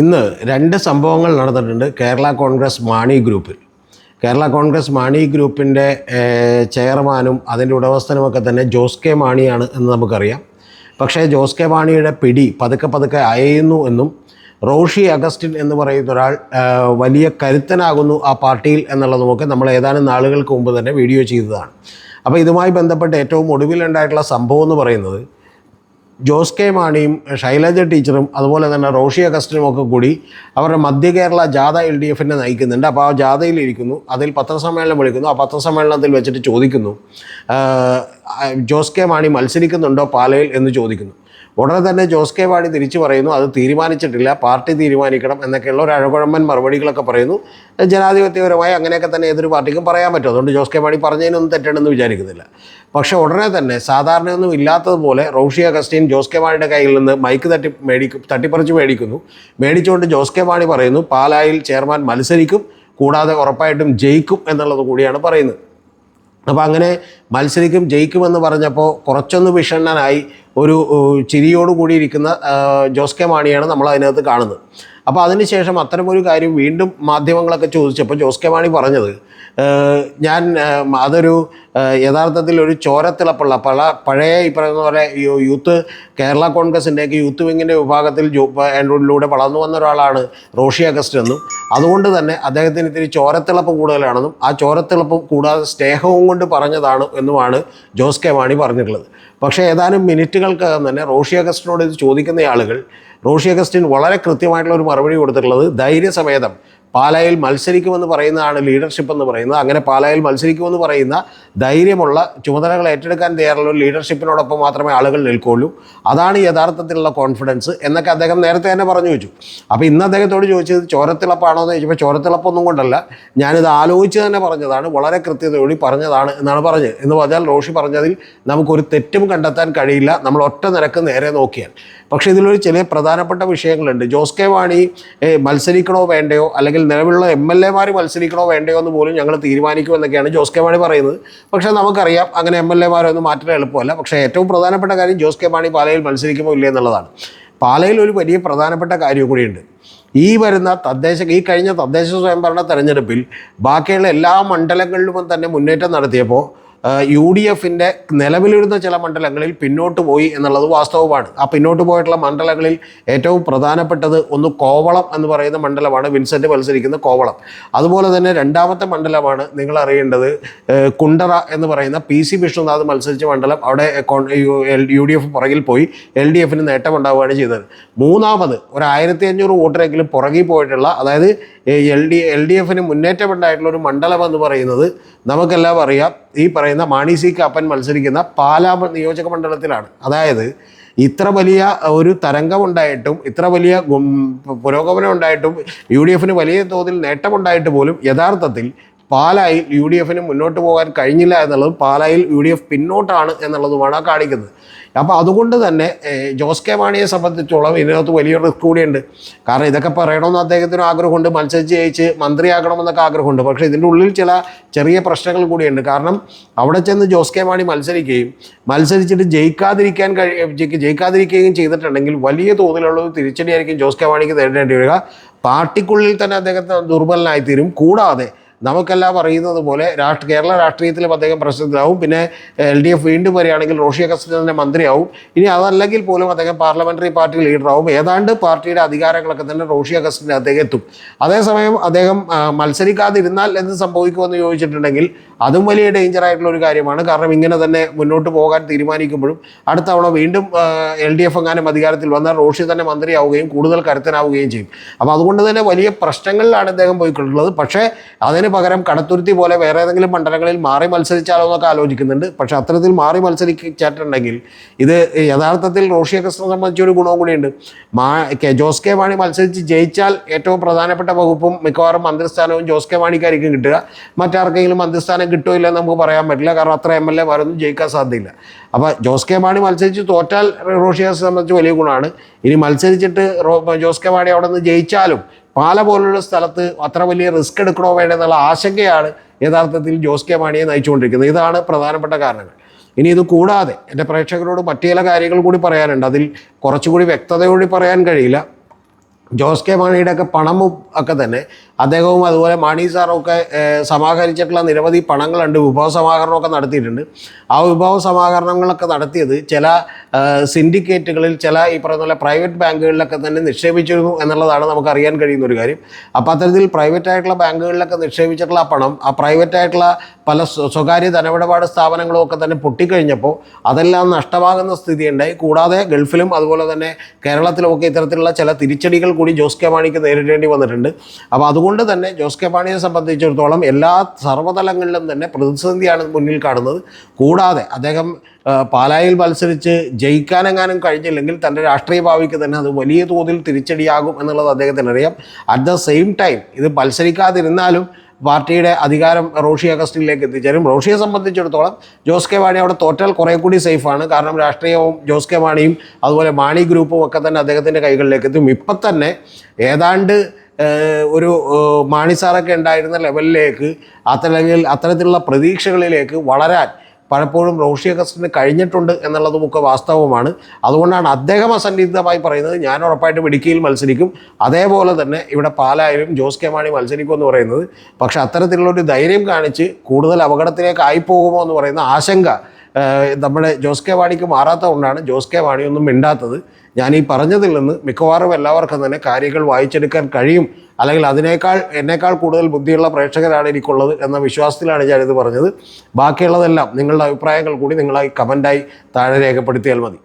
ഇന്ന് രണ്ട് സംഭവങ്ങൾ നടന്നിട്ടുണ്ട് കേരള കോൺഗ്രസ് മാണി ഗ്രൂപ്പിൽ. കേരള കോൺഗ്രസ് മാണി ഗ്രൂപ്പിന്റെ ചെയർമാനും അതിന്റെ ഉടമസ്ഥനുമൊക്കെ തന്നെ ജോസ് കെ മാണിയാണ് എന്ന് നമുക്കറിയാം. പക്ഷേ ജോസ് കെ മാണിയുടെ പിടി പതുക്കെ പതുക്കെ അയയുന്നു എന്നും റോഷി അഗസ്റ്റിൻ എന്ന് പറയുന്ന ഒരാൾ വലിയ കരുത്തനാകുന്നു ആ പാർട്ടിയിൽ എന്നുള്ളതുമൊക്കെ നമ്മൾ ഏതാനും നാളുകൾക്ക് മുമ്പ് തന്നെ വീഡിയോ ചെയ്തതാണ്. അപ്പോൾ ഇതുമായി ബന്ധപ്പെട്ട് ഏറ്റവും ഒടുവിലുണ്ടായിട്ടുള്ള സംഭവം എന്ന് പറയുന്നത് ജോസ് കെ മാണിയും ശൈലജ ടീച്ചറും അതുപോലെ തന്നെ റോഷി അഗസ്റ്റിനും ഒക്കെ കൂടി അവരുടെ മധ്യ കേരള ജാഥ എൽ ഡി എഫിനെ നയിക്കുന്നുണ്ട്. അപ്പോൾ ആ ജാഥയിൽ ഇരിക്കുന്നു. അതിൽ പത്രസമ്മേളനം വിളിക്കുന്നു. ആ പത്രസമ്മേളനത്തിൽ വെച്ചിട്ട് ചോദിക്കുന്നു ജോസ് കെ മാണി മത്സരിക്കുന്നുണ്ടോ പാലയിൽ എന്ന് ചോദിക്കുന്നു. ഉടനെ തന്നെ ജോസ് കെ വാണി തിരിച്ചു പറയുന്നു അത് തീരുമാനിച്ചിട്ടില്ല പാർട്ടി തീരുമാനിക്കണം എന്നൊക്കെയുള്ള ഒരു അഴകുഴമ്പൻ മറുപടികളൊക്കെ പറയുന്നു. ജനാധിപത്യപരമായി അങ്ങനെയൊക്കെ തന്നെ ഏതൊരു പാർട്ടിക്കും പറയാൻ പറ്റും. അതുകൊണ്ട് ജോസ് കെ വാണി പറഞ്ഞതിനൊന്നും തെറ്റണമെന്ന് വിചാരിക്കുന്നില്ല. പക്ഷേ ഉടനെ തന്നെ സാധാരണയൊന്നും ഇല്ലാത്തതുപോലെ റോഷി അഗസ്റ്റീൻ ജോസ് കെ വാണിയുടെ കയ്യിൽ നിന്ന് മൈക്ക് തട്ടി മേടിക്കും തട്ടിപ്പറിച്ച് മേടിക്കുന്നു. മേടിച്ചുകൊണ്ട് ജോസ് കെ വാണി പറയുന്നു പാലായിൽ ചെയർമാൻ മത്സരിക്കും കൂടാതെ ഉറപ്പായിട്ടും ജയിക്കും എന്നുള്ളത് കൂടിയാണ് പറയുന്നത്. അപ്പോൾ അങ്ങനെ മത്സരിക്കും ജയിക്കുമെന്ന് പറഞ്ഞപ്പോൾ കുറച്ചൊന്ന് വിഷണ്ണനായി ഒരു ചിരിയോടുകൂടി ഏഹ്, ജോസ് കെ മാണിയാണ് നമ്മൾ അതിനകത്ത് കാണുന്നത്. അപ്പോൾ അതിനുശേഷം അത്തരമൊരു കാര്യം വീണ്ടും മാധ്യമങ്ങളൊക്കെ ചോദിച്ചപ്പോൾ ജോസ് കെ മാണി പറഞ്ഞത് ഞാൻ അതൊരു യഥാർത്ഥത്തിൽ ഒരു ചോരത്തിളപ്പുള്ള പല പഴയ ഈ പറയുന്ന പോലെ യൂത്ത് കേരള കോൺഗ്രസിന്റെയൊക്കെ യൂത്ത് വിങ്ങിന്റെ വിഭാഗത്തിൽ ജോ വളർന്നു വന്ന ഒരാളാണ് റോഷി അഗസ്റ്റ് എന്നും. അതുകൊണ്ട് തന്നെ അദ്ദേഹത്തിന് ഇത്തിരി ചോരത്തിളപ്പ് കൂടുതലാണെന്നും ആ ചോരത്തിളപ്പ് കൂടാതെ സ്നേഹവും കൊണ്ട് പറഞ്ഞതാണ് എന്നുമാണ് ജോസ് കെ മാണി പറഞ്ഞിട്ടുള്ളത്. പക്ഷേ ഏതാനും മിനിറ്റുകൾക്കകം തന്നെ റോഷി അഗസ്റ്റിനോട് ഇത് ചോദിക്കുന്ന ആളുകൾ റോഷി അഗസ്റ്റിൻ വളരെ കൃത്യമായിട്ടുള്ള ഒരു മറുപടി കൊടുത്തിട്ടുള്ളത് ധൈര്യസമേതം പാലായിൽ മത്സരിക്കുമെന്ന് പറയുന്നതാണ് ലീഡർഷിപ്പ് എന്ന് പറയുന്നത്. അങ്ങനെ പാലായിൽ മത്സരിക്കുമെന്ന് പറയുന്ന ധൈര്യമുള്ള ചുമതലകൾ ഏറ്റെടുക്കാൻ തയ്യാറുള്ള ലീഡർഷിപ്പിനോടൊപ്പം മാത്രമേ ആളുകൾ നിൽക്കുകയുള്ളൂ അതാണ് യഥാർത്ഥത്തിലുള്ള കോൺഫിഡൻസ് എന്നൊക്കെ അദ്ദേഹം നേരത്തെ തന്നെ പറഞ്ഞു വെച്ചു. അപ്പോൾ ഇന്ന് അദ്ദേഹത്തോട് ചോദിച്ചത് ചോരത്തിളപ്പാണോ എന്ന് ചോദിച്ചപ്പോൾ ചോരത്തിളപ്പൊന്നും കൊണ്ടല്ല. ഞാനിത് ആലോചിച്ച് തന്നെ പറഞ്ഞതാണ് വളരെ കൃത്യതയോടി പറഞ്ഞതാണ് എന്നാണ് പറഞ്ഞത്. എന്ന് പറഞ്ഞാൽ റോഷി പറഞ്ഞതിൽ നമുക്കൊരു തെറ്റും കണ്ടെത്താൻ കഴിയില്ല. നമ്മൾ ഒറ്റ നിരക്ക് നേരെ നോക്കിയാൽ. പക്ഷേ ഇതിലൊരു ചില പ്രധാനപ്പെട്ട വിഷയങ്ങളുണ്ട്. ജോസ് കെ വാണി മത്സരിക്കണോ വേണ്ടയോ? അല്ലെങ്കിൽ നിലവിലുള്ള എം എൽ എമാർ മത്സരിക്കണോ വേണ്ടയോ എന്ന് പോലും ഞങ്ങൾ തീരുമാനിക്കുമെന്നൊക്കെയാണ് ജോസ് കെ മാണി പറയുന്നത്. പക്ഷേ നമുക്കറിയാം അങ്ങനെ എം എൽ എമാരൊന്നും മാറ്റാൻ എളുപ്പമല്ല. പക്ഷേ ഏറ്റവും പ്രധാനപ്പെട്ട കാര്യം ജോസ് കെ മാണി പാലയിൽ മത്സരിക്കുമോ ഇല്ലേ എന്നുള്ളതാണ്. പാലയിൽ ഒരു വലിയ പ്രധാനപ്പെട്ട കാര്യം കൂടിയുണ്ട്. ഈ വരുന്ന തദ്ദേശ ഈ കഴിഞ്ഞ തദ്ദേശ സ്വയംഭരണ തെരഞ്ഞെടുപ്പിൽ ബാക്കിയുള്ള എല്ലാ മണ്ഡലങ്ങളിലും തന്നെ മുന്നേറ്റം നടത്തിയപ്പോൾ യു ഡി എഫിന്റെ നിലവിലിരുന്ന ചില മണ്ഡലങ്ങളിൽ പിന്നോട്ട് പോയി എന്നുള്ളത് വാസ്തവമാണ്. ആ പിന്നോട്ട് പോയിട്ടുള്ള മണ്ഡലങ്ങളിൽ ഏറ്റവും പ്രധാനപ്പെട്ടത് ഒന്ന് കോവളം എന്ന് പറയുന്ന മണ്ഡലമാണ്. വിൻസെന്റ് മത്സരിക്കുന്ന കോവളം. അതുപോലെ തന്നെ രണ്ടാമത്തെ മണ്ഡലമാണ് നിങ്ങൾ അറിയേണ്ടത് കുണ്ടറ എന്ന് പറയുന്ന പി സി വിഷ്ണുനാഥ് മത്സരിച്ച മണ്ഡലം. അവിടെ യു ഡി എഫ് പുറകിൽ പോയി എൽ ഡി എഫിന് നേട്ടമുണ്ടാവുകയാണ് ചെയ്തത്. മൂന്നാമത് ഒരു ആയിരത്തി അഞ്ഞൂറ് വോട്ടിനെങ്കിലും പുറകിൽ പോയിട്ടുള്ള അതായത് എൽ ഡി എൽ ഡി എഫിന് മുന്നേറ്റമുണ്ടായിട്ടുള്ള ഒരു മണ്ഡലം എന്ന് പറയുന്നത് നമുക്കെല്ലാം അറിയാം. ഈ പറയുന്ന മാണി സി കാപ്പൻ മത്സരിക്കുന്ന പാലാ നിയോജക മണ്ഡലത്തിലാണ്. അതായത് ഇത്ര വലിയ ഒരു തരംഗമുണ്ടായിട്ടും ഇത്ര വലിയ പുരോഗമനം ഉണ്ടായിട്ടും യു ഡി എഫിന് വലിയ തോതിൽ നേട്ടമുണ്ടായിട്ട് പോലും യഥാർത്ഥത്തിൽ പാലായിൽ യു ഡി എഫിന് മുന്നോട്ട് പോകാൻ കഴിഞ്ഞില്ല എന്നുള്ളതും പാലായിൽ യു ഡി എഫ് പിന്നോട്ടാണ് എന്നുള്ളതുമാണ് കാണിക്കുന്നത്. അപ്പോൾ അതുകൊണ്ട് തന്നെ ജോസ് കെ മാണിയെ സംബന്ധിച്ചോളം ഇതിനകത്ത് വലിയൊരു റിസ്ക് കൂടിയുണ്ട്. കാരണം ഇതൊക്കെ പറയണമെന്ന് അദ്ദേഹത്തിന് ആഗ്രഹമുണ്ട്. മത്സരിച്ച് ജയിച്ച് മന്ത്രിയാകണമെന്നൊക്കെ ആഗ്രഹമുണ്ട്. പക്ഷേ ഇതിന്റെ ഉള്ളിൽ ചില ചെറിയ പ്രശ്നങ്ങൾ കൂടിയുണ്ട്. കാരണം അവിടെ ചെന്ന് ജോസ് കെ മാണി മത്സരിക്കുകയും മത്സരിച്ചിട്ട് ജയിക്കാതിരിക്കാൻ കഴി ജയിക്കാതിരിക്കുകയും ചെയ്തിട്ടുണ്ടെങ്കിൽ വലിയ തോതിലുള്ള തിരിച്ചടിയായിരിക്കും ജോസ് കെ മാണിക്ക് നേരിടേണ്ടി വരിക. പാർട്ടിക്കുള്ളിൽ തന്നെ അദ്ദേഹത്തെ ദുർബലനായിത്തീരും. കൂടാതെ നമുക്കെല്ലാം അറിയുന്നത് പോലെ രാഷ്ട്ര കേരള രാഷ്ട്രീയത്തിലും അദ്ദേഹം പ്രസിദ്ധനാവും. പിന്നെ എൽ ഡി എഫ് വീണ്ടും വരികയാണെങ്കിൽ റോഷി അഗസ്റ്റിന്റെ മന്ത്രിയാവും. ഇനി അതല്ലെങ്കിൽ പോലും അദ്ദേഹം പാർലമെന്ററി പാർട്ടി ലീഡറാവും. ഏതാണ്ട് പാർട്ടിയുടെ അധികാരങ്ങളൊക്കെ തന്നെ റോഷി അഗസ്റ്റിന്റെ അദ്ദേഹം എത്തും. അതേസമയം അദ്ദേഹം മത്സരിക്കാതിരുന്നാൽ എന്ത് സംഭവിക്കുമെന്ന് ചോദിച്ചിട്ടുണ്ടെങ്കിൽ അതും വലിയ ഡേഞ്ചർ ആയിട്ടുള്ള ഒരു കാര്യമാണ്. കാരണം ഇങ്ങനെ തന്നെ മുന്നോട്ട് പോകാൻ തീരുമാനിക്കുമ്പോഴും അടുത്ത തവണ വീണ്ടും എൽ ഡി എഫ് എങ്ങാനും അധികാരത്തിൽ വന്നാൽ റോഷി തന്നെ മന്ത്രിയാവുകയും കൂടുതൽ കരുത്തനാവുകയും ചെയ്യും. അപ്പോൾ അതുകൊണ്ട് തന്നെ വലിയ പ്രശ്നങ്ങളിലാണ് അദ്ദേഹം പോയിക്കൊണ്ടുള്ളത് പക്ഷേ അതിന് പകരം കടത്തുരുത്തി പോലെ വേറെ ഏതെങ്കിലും മണ്ഡലങ്ങളിൽ മാറി മത്സരിച്ചാലോ എന്നൊക്കെ ആലോചിക്കുന്നുണ്ട്. പക്ഷെ അത്തരത്തിൽ മാറി മത്സരിച്ചിട്ടുണ്ടെങ്കിൽ ഇത് യഥാർത്ഥത്തിൽ റോഷി അഗസ്റ്റിനെ സംബന്ധിച്ചൊരു ഗുണവും കൂടിയുണ്ട്. മാ കെ- ജോസ് കെ മാണി മത്സരിച്ച് ജയിച്ചാൽ ഏറ്റവും പ്രധാനപ്പെട്ട വകുപ്പും മിക്കവാറും മന്ത്രിസ്ഥാനവും ജോസ് കെ മാണിക്കായിരിക്കും കിട്ടുക. മറ്റാർക്കെങ്കിലും മന്ത്രിസ്ഥാനം കിട്ടുമോ ഇല്ലെന്ന് നമുക്ക് പറയാൻ പറ്റില്ല. കാരണം അത്ര എം എൽ എ വരൊന്നും ജയിക്കാൻ സാധ്യതയില്ല. അപ്പോൾ ജോസ് കെ മാണി മത്സരിച്ച് തോറ്റാൽ റോഷിയെ സംബന്ധിച്ച് വലിയ ഗുണമാണ്. ഇനി മത്സരിച്ചിട്ട് റോ ജോസ് കെ മാണി അവിടെ നിന്ന് ജയിച്ചാലും പാല പോലുള്ള സ്ഥലത്ത് അത്ര വലിയ റിസ്ക് എടുക്കണോ വേണ്ടോ എന്നുള്ള ആശങ്കയാണ് യഥാർത്ഥത്തിൽ ജോസ് കെ മാണിയെ നയിച്ചുകൊണ്ടിരിക്കുന്നത്. ഇതാണ് പ്രധാനപ്പെട്ട കാരണങ്ങൾ. ഇനി ഇത് കൂടാതെ എന്റെ പ്രേക്ഷകരോട് മറ്റു ചില കാര്യങ്ങൾ കൂടി പറയാനുണ്ട്. അതിൽ കുറച്ചുകൂടി വ്യക്തതയോടെ പറയാൻ കഴിയില്ല. ജോസ് കെ മാണിയുടെ ഒക്കെ പണമും ഒക്കെ തന്നെ അദ്ദേഹവും അതുപോലെ മാണി സാറും ഒക്കെ സമാഹരിച്ചിട്ടുള്ള നിരവധി പണങ്ങളുണ്ട് വിഭവ സമാഹരണമൊക്കെ നടത്തിയിട്ടുണ്ട്. ആ വിഭവ സമാഹരണങ്ങളൊക്കെ നടത്തിയത് ചില സിൻഡിക്കേറ്റുകളിൽ ചില ഈ പറയുന്ന പോലെ പ്രൈവറ്റ് ബാങ്കുകളിലൊക്കെ തന്നെ നിക്ഷേപിച്ചിരുന്നു എന്നുള്ളതാണ് നമുക്ക് അറിയാൻ കഴിയുന്ന ഒരു കാര്യം. അപ്പോൾ അത്തരത്തിൽ പ്രൈവറ്റ് ആയിട്ടുള്ള ബാങ്കുകളിലൊക്കെ നിക്ഷേപിച്ചിട്ടുള്ള ആ പണം ആ പ്രൈവറ്റ് ആയിട്ടുള്ള പല സ്വകാര്യ ധനമിടപാട് സ്ഥാപനങ്ങളും ഒക്കെ തന്നെ പൊട്ടിക്കഴിഞ്ഞപ്പോൾ അതെല്ലാം നഷ്ടമാകുന്ന സ്ഥിതിയുണ്ടായി. കൂടാതെ ഗൾഫിലും അതുപോലെ തന്നെ കേരളത്തിലുമൊക്കെ ഇത്തരത്തിലുള്ള ചില തിരിച്ചടികൾ കൂടി ജോസ് കെ മാണിക്ക് നേരിടേണ്ടി വന്നിട്ടുണ്ട്. അപ്പോൾ അതുകൊണ്ട് തന്നെ ജോസ് കെ മാണിയെ സംബന്ധിച്ചിടത്തോളം എല്ലാ സർവതലങ്ങളിലും തന്നെ പ്രതിസന്ധിയാണ് മുന്നിൽ കാണുന്നത്. കൂടാതെ അദ്ദേഹം പാലായിൽ മത്സരിച്ച് ജയിക്കാനെങ്ങാനും കഴിഞ്ഞില്ലെങ്കിൽ തന്റെ രാഷ്ട്രീയ ഭാവിക്ക് തന്നെ അത് വലിയ തോതിൽ തിരിച്ചടിയാകും എന്നുള്ളത് അദ്ദേഹത്തിന് അറിയാം. അറ്റ് ദ സെയിം ടൈം ഇത് മത്സരിക്കാതിരുന്നാലും പാർട്ടിയുടെ അധികാരം റോഷി അഗസ്റ്റിനിലേക്ക് എത്തിച്ചേരും. റോഷിയെ സംബന്ധിച്ചിടത്തോളം ജോസ് കെ മാണി അവിടെ തോറ്റാൽ കുറേ കൂടി സേഫാണ് കാരണം രാഷ്ട്രീയവും ജോസ് കെ മാണിയും അതുപോലെ മാണി ഗ്രൂപ്പും ഒക്കെ തന്നെ അദ്ദേഹത്തിന്റെ കൈകളിലേക്ക് എത്തും. ഇപ്പം തന്നെ ഏതാണ്ട് ഒരു മാണിസാറൊക്കെ മാണി സാറൊക്കെ ഉണ്ടായിരുന്ന ലെവലിലേക്ക് അത്തരത്തിൽ അത്തരത്തിലുള്ള പ്രതീക്ഷകളിലേക്ക് വളരാൻ പലപ്പോഴും റോഷി അഗസ്റ്റിന് കഴിഞ്ഞിട്ടുണ്ട് എന്നുള്ളതുമൊക്കെ വാസ്തവമാണ്. അതുകൊണ്ടാണ് അദ്ദേഹം അസന്നിഗ്ധമായി പറയുന്നത് ഞാൻ ഉറപ്പായിട്ടും ഇടുക്കിയിൽ മത്സരിക്കും. അതേപോലെ തന്നെ ഇവിടെ പാലായാലും ജോസ് കെ മാണി മത്സരിക്കും എന്ന് പറയുന്നത്. പക്ഷേ അത്തരത്തിലുള്ള ഒരു ധൈര്യം കാണിച്ച് കൂടുതൽ അപകടത്തിലേക്ക് ആയിപ്പോകുമോ എന്ന് പറയുന്ന ആശങ്ക നമ്മുടെ ജോസ് കെ വാണിക്ക് മാറാത്ത കൊണ്ടാണ് ജോസ് കെ വാണിയൊന്നും മിണ്ടാത്തത്. ഞാൻ ഈ പറഞ്ഞതിൽ നിന്ന് മിക്കവാറും എല്ലാവർക്കും തന്നെ കാര്യങ്ങൾ വായിച്ചെടുക്കാൻ കഴിയും. അല്ലെങ്കിൽ അതിനേക്കാൾ എന്നേക്കാൾ കൂടുതൽ ബുദ്ധിയുള്ള പ്രേക്ഷകരാണ് എനിക്കുള്ളത് എന്ന വിശ്വാസത്തിലാണ് ഞാനിത് പറഞ്ഞത്. ബാക്കിയുള്ളതെല്ലാം നിങ്ങളുടെ അഭിപ്രായങ്ങൾ കൂടി നിങ്ങളായി കമന്റായി താഴെ രേഖപ്പെടുത്തിയാൽ മതി.